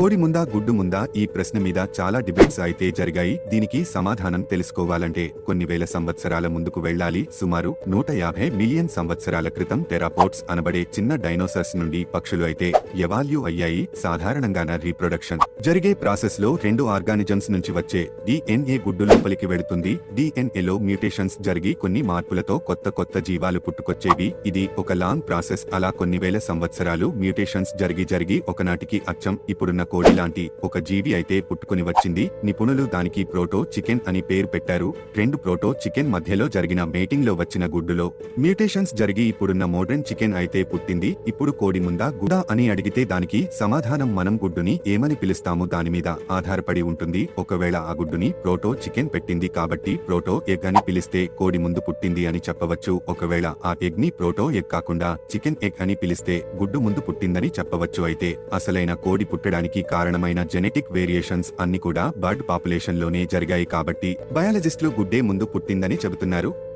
కోడి ముందా గుడ్డు ముందా ఈ ప్రశ్న మీద చాలా డిబేట్స్ అయితే జరిగాయి. దీనికి సమాధానం తెలుసుకోవాలంటే కొన్ని వేల సంవత్సరాల ముందుకు వెళ్ళాలి. సుమారు నూట యాభై మిలియన్ సంవత్సరాల క్రితం టెరాపోట్స్ అనబడే చిన్న డైనోసర్స్ నుండి పక్షులు అయితే ఎవాల్యూ అయ్యాయి. సాధారణంగాన రీప్రొడక్షన్ జరిగే ప్రాసెస్లో రెండు ఆర్గానిజమ్స్ నుంచి వచ్చే డిఎన్ఏ గుడ్డు లోపలికి వెళుతుంది. డిఎన్ఏలో మ్యూటేషన్స్ జరిగి కొన్ని మార్పులతో కొత్త కొత్త జీవాలు పుట్టుకొచ్చేవి. ఇది ఒక లాంగ్ ప్రాసెస్. అలా కొన్ని వేల సంవత్సరాలు మ్యూటేషన్స్ జరిగి జరిగి ఒకనాటికి అచ్చం. ఇప్పుడున్న కోడి లాంటి ఒక జీవి అయితే పుట్టుకుని వచ్చింది. నిపుణులు దానికి ప్రోటో చికెన్ అని పేరు పెట్టారు. రెండు ప్రోటో చికెన్ మధ్యలో జరిగిన మేటింగ్లో వచ్చిన గుడ్డులో మ్యూటేషన్స్ జరిగి ఇప్పుడున్న మోడర్న్ చికెన్ అయితే పుట్టింది. ఇప్పుడు కోడి ముందా గుడా అని అడిగితే దానికి సమాధానం మనం గుడ్డుని ఏమని పిలుస్తాము? దాని మీద ఆధారపడి ఉంటుంది. ఒకవేళ ఆ గుడ్డుని ప్రోటో చికెన్ పెట్టింది కాబట్టి ప్రోటో ఎగ్ అని పిలిస్తే కోడి ముందు పుట్టింది అని చెప్పవచ్చు. ఒకవేళ ఆ ఎగ్ని ప్రోటో ఎగ్ కాకుండా చికెన్ ఎగ్ అని పిలిస్తే గుడ్డు ముందు పుట్టిందని చెప్పవచ్చు. అయితే అసలైన కోడి పుట్టడానికి కారణమైన జెనెటిక్ వేరియేషన్స్ అన్ని కూడా బర్డ్ పాపులేషన్లోనే జరిగాయి కాబట్టి బయాలజిస్టులు గుడ్డే ముందు పుట్టిందని చెబుతున్నారు.